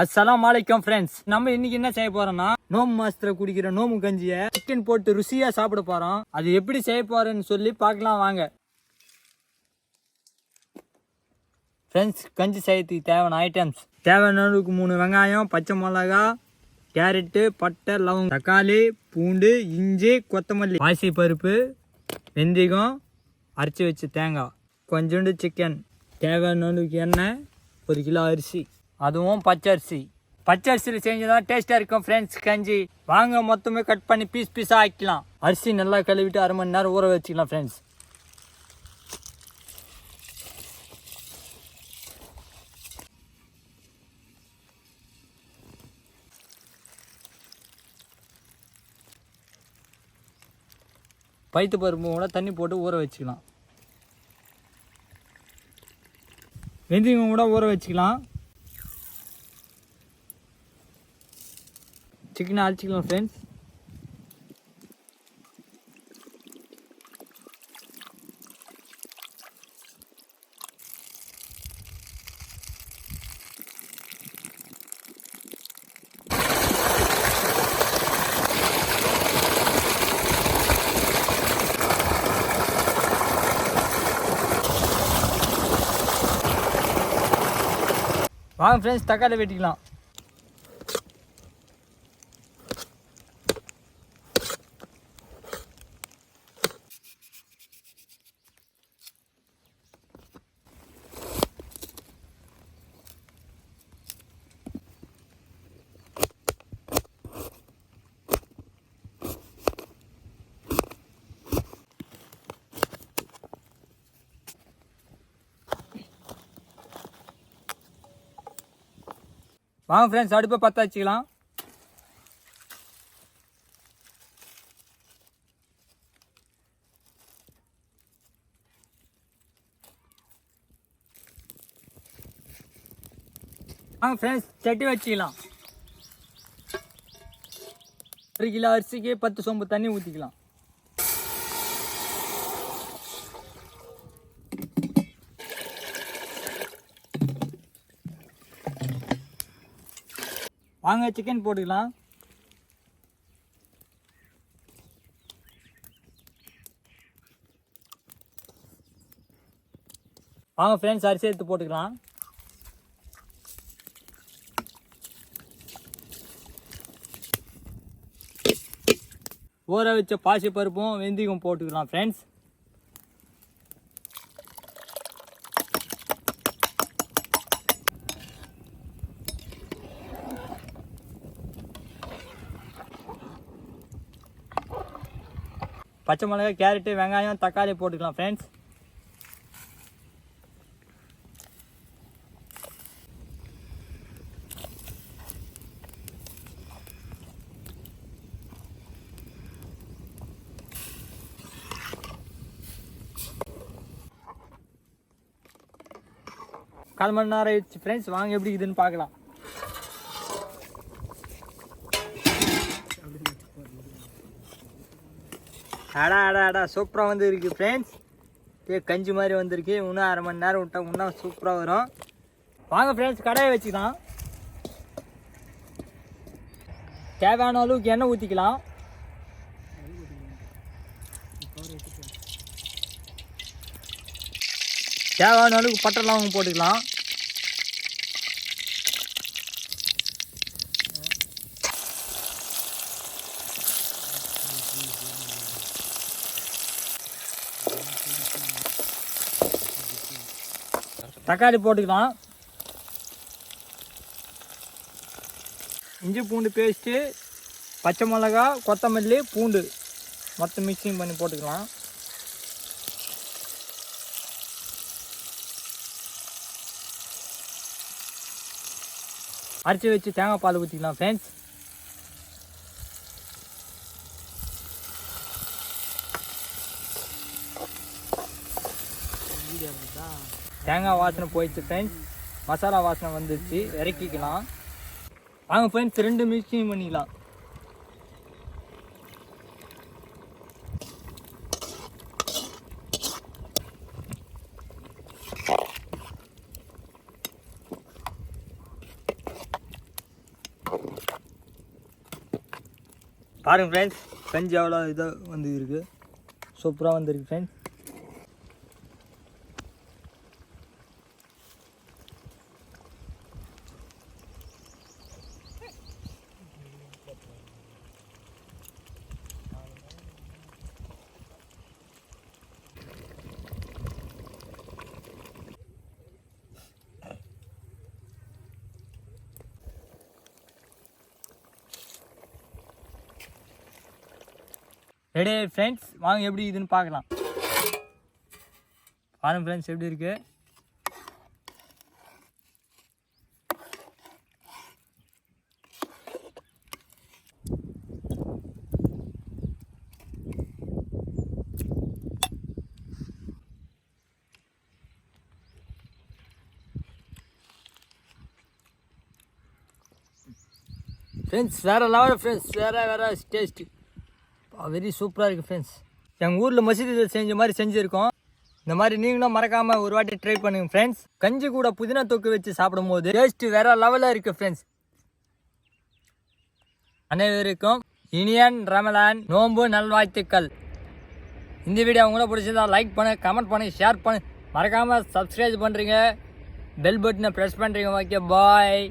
அஸ்லாம் வலைக்கம் ஃப்ரெண்ட்ஸ் நம்ம இன்னைக்கு என்ன செய்ய போறோம்னா நோம்பு மாசத்துல குடிக்கிற நோம்பு கஞ்சியை சிக்கன் போட்டு ருசியா சாப்பிட போறோம். அது எப்படி செய்ய போறேன்னு சொல்லி பார்க்கலாம் வாங்க. ஃப்ரெண்ட்ஸ் கஞ்சி செய்யறதுக்கு தேவையான ஐட்டம்ஸ் தேவையான அளவுக்கு மூணு வெங்காயம் பச்சை மிளகா கேரட்டு பட்டை லவங்கம் தக்காளி பூண்டு இஞ்சி கொத்தமல்லி பாசி பருப்பு வெந்தயம் அரைச்சி வச்ச தேங்காய். கொஞ்சோண்டு சிக்கன் தேவையான அளவுக்கு எண்ணெய் ஒரு கிலோ அரிசி. அதுவும் பச்சரிசி. பச்சரிசியில் செஞ்சதான் டேஸ்ட்டாக இருக்கும் ஃப்ரெண்ட்ஸ் கஞ்சி. வாங்க மொத்தமே கட் பண்ணி பீஸ் பீஸாக ஆக்கிக்கலாம். அரிசி நல்லா கழுவிட்டு அரை மணி நேரம் ஊற வச்சுக்கலாம் ஃப்ரெண்ட்ஸ் பைத்து பருப்பு கூட தண்ணி போட்டு ஊற வச்சுக்கலாம். வெந்தயம் கூட ஊற வச்சுக்கலாம். சிக்கனை அரைச்சிக்கலாம் ஃப்ரெண்ட்ஸ் வாங்க ஃப்ரெண்ட்ஸ் தக்காளி வெட்டிக்கலாம். வாங்க ஃப்ரெண்ட்ஸ் அடுப்பை பற்ற வச்சுக்கலாம். வாங்க ஃப்ரெண்ட்ஸ் சட்டி வச்சுக்கலாம். ஒரு கிலோ அரிசிக்கு பத்து சொம்பு தண்ணி ஊற்றிக்கலாம் வாங்க சிக்கன் போட்டுக்கலாம். வாங்க ஃப்ரெண்ட்ஸ் அரிசி எடுத்து போட்டுக்கலாம். ஊற வச்ச பாசி பருப்பும் வெந்தயம் போட்டுக்கலாம் ஃப்ரெண்ட்ஸ் பச்சை மிளகாய் கேரட்டு வெங்காயம் தக்காளி போட்டுக்கலாம் ஃப்ரெண்ட்ஸ் கால் மணி நேரம் ஆயிடுச்சு ஃப்ரெண்ட்ஸ் வாங்க எப்படி இதுன்னு பார்க்கலாம். அடா அடா அடா சூப்பராக வந்து ஃப்ரெண்ட்ஸ் ஏ கஞ்சி மாதிரி வந்திருக்கு. இன்னும் அரை மணி நேரம் விட்டா இன்னும் சூப்பராக வரும். வாங்க ஃப்ரெண்ட்ஸ் கடையை வச்சுக்கலாம். தேவையான அளவுக்கு எண்ணெய் ஊற்றிக்கலாம் தேவையான அளவுக்கு பட்டை லவங்கம் போட்டுக்கலாம். தக்காளி போட்டுக்கலாம். இஞ்சி பூண்டு பேஸ்ட்டு பச்சை மிளகா கொத்தமல்லி பூண்டு. மொத்தம் மிக்சிங் பண்ணி போட்டுக்கலாம். அரைச்சி வச்சு தேங்காய் பால் ஊற்றிக்கலாம் ஃப்ரெண்ட்ஸ் தேங்காய் வாசனை போயிடுச்சு ஃப்ரெண்ட்ஸ் மசாலா வாசனை வந்துருச்சு. இறக்கிக்கலாம். வாங்க ஃப்ரெண்ட்ஸ் ரெண்டு மிக்சிங் பண்ணிக்கலாம். பாருங்கள் ஃப்ரெண்ட்ஸ் கஞ்சி எவ்வளோ இதாக வந்து இருக்குது சூப்பராக வந்துருக்கு ஃப்ரெண்ட்ஸ் ரெடி ஃப்ரெண்ட்ஸ் வாங்க எப்படி இதுன்னு பார்க்கலாம். பாருங்க ஃப்ரெண்ட்ஸ் எப்படி இருக்கு? ஃப்ரெண்ட்ஸ் வேறு லெவல் ஃப்ரெண்ட்ஸ் வேறு வேறு டேஸ்ட்டு Oh, வெரி சூப்பராக இருக்குது ஃப்ரெண்ட்ஸ் எங்கள் ஊரில் மசூதியில் செஞ்ச மாதிரி செஞ்சுருக்கோம். இந்த மாதிரி நீங்களும் மறக்காமல் ஒரு வாட்டி ட்ரை பண்ணுங்க ஃப்ரெண்ட்ஸ் கஞ்சி கூட புதினா தொக்கு வச்சு சாப்பிடும்போது டேஸ்ட்டு வேறு லெவலில் இருக்குது ஃப்ரெண்ட்ஸ் அனைவருக்கும் இனியன் ரமலான் நோன்பு நல்வாழ்த்துக்கள். இந்த வீடியோ அவங்களும் பிடிச்சிருந்தா லைக் பண்ணு கமெண்ட் பண்ணு ஷேர் பண்ணு. மறக்காமல் சப்ஸ்கிரைப் பண்ணுறீங்க பெல் பட்டனை ப்ரெஸ் பண்ணுறீங்க ஓகே பாய்